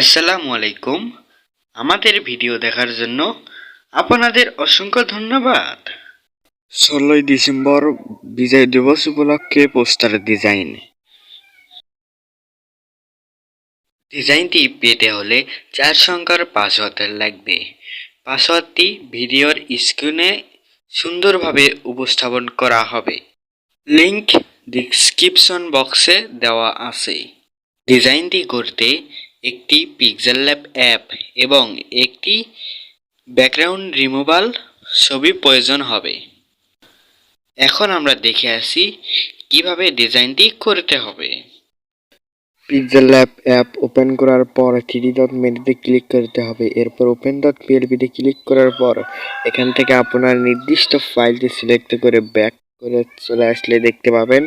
আসসালামু আলাইকুম। আমাদের ভিডিও দেখার জন্য আপনাদের অসংখ্য ধন্যবাদ। ষোলোই ডিসেম্বর বিজয় দিবস উপলক্ষে পোস্টার ডিজাইন। ডিজাইনটি পেতে হলে চার সংখ্যার পাসওয়ার্ড লাগবে। পাসওয়ার্ডটি ভিডিওর স্ক্রিনে সুন্দরভাবে উপস্থাপন করা হবে। লিংক ডিসক্রিপশন বক্সে দেওয়া আছে। ডিজাইনটি করতে একটি পিক্সেল ল্যাব অ্যাপ এবং একটি ব্যাকগ্রাউন্ড রিমুভাল ছবি প্রয়োজন হবে। এখন আমরা দেখে আসি কীভাবে ডিজাইনটি করতে হবে। পিক্সেল ল্যাব অ্যাপ ওপেন করার পর থ্রি ডট মেনুতে ক্লিক করতে হবে। এরপর ওপেন ডট পিএলপিতে ক্লিক করার পর এখান থেকে আপনার নির্দিষ্ট ফাইলটি সিলেক্ট করে ব্যাক করে চলে আসলে দেখতে পাবেন।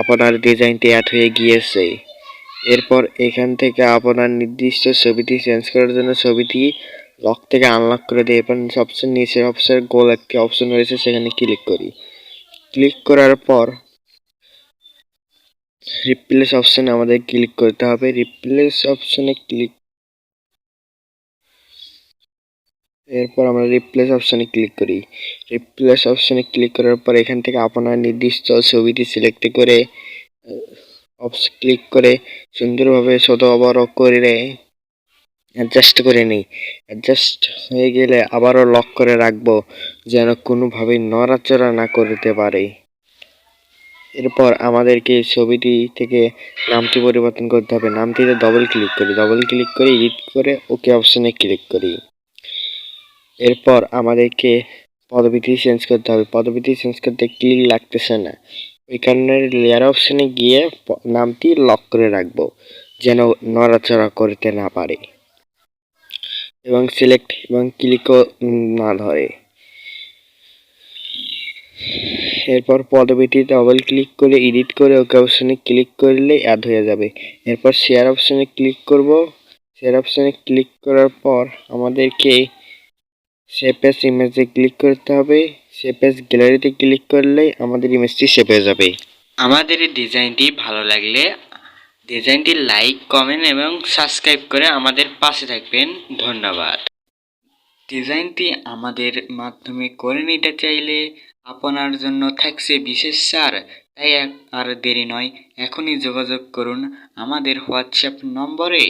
আপনার ডিজাইনটি অ্যাড হয়ে গিয়েছে। এরপর এখান থেকে আপনার নির্দিষ্ট ছবিটি চেঞ্জ করার জন্য ছবিটি লক থেকে আনলক করে দিই এরপর সবচেয়ে নিচের অপশন গোল একটি অপশন রয়েছে, সেখানে ক্লিক করি। ক্লিক করার পর রিপ্লেস অপশনে আমাদের ক্লিক করতে হবে। রিপ্লেস অপশনে ক্লিক এরপর আমরা রিপ্লেস অপশনে ক্লিক করি। রিপ্লেস অপশনে ক্লিক করার পর এখান থেকে আপনার নির্দিষ্ট ছবিটি সিলেক্ট করে ক্লিক করে সুন্দরভাবে ছোট বড় করে অ্যাডজাস্ট করে নিই। অ্যাডজাস্ট হয়ে গেলে আবারও লক করে রাখব, যেন কোনোভাবেই নড়াচড়া না করতে পারে। এরপর আমাদেরকে ছবিটি থেকে নামটি পরিবর্তন করতে হবে। নামটিতে ডবল ক্লিক করি। ডবল ক্লিক করে এডিট করে ওকে অপশানে ক্লিক করি। এরপর আমাদেরকে পদবিটি চেঞ্জ করতে হবে। পদবিটি চেঞ্জ করতে ক্লিক লাগতেছে না। কারণে লেয়ার অপশানে গিয়ে নামটি লক করে রাখব, যেন নড়াচড়া করতে না পারে। এবং সিলেক্ট এবং ক্লিকও না ধরে। এরপর পদবিটি ডবল ক্লিক করে এডিট করে ওকে অপশানে ক্লিক করলে অ্যাড হয়ে যাবে। এরপর শেয়ার অপশানে ক্লিক করব। শেয়ার অপশানে ক্লিক করার পর আমাদেরকে সেপেস ইমেজে ক্লিক করতে হবে। সেপেস গ্যালারিতে ক্লিক করলেই আমাদের ইমেজটি সেভ হয়ে যাবে। আমাদের এই ডিজাইনটি ভালো লাগলে ডিজাইনটি লাইক কমেন্ট এবং সাবস্ক্রাইব করে আমাদের পাশে থাকবেন। ধন্যবাদ। ডিজাইনটি আমাদের মাধ্যমে করে নিতে চাইলে আপনার জন্য থাকছে বিশেষ ছাড় তাই আর দেরি নয়, এখনই যোগাযোগ করুন আমাদের হোয়াটসঅ্যাপ নম্বরে।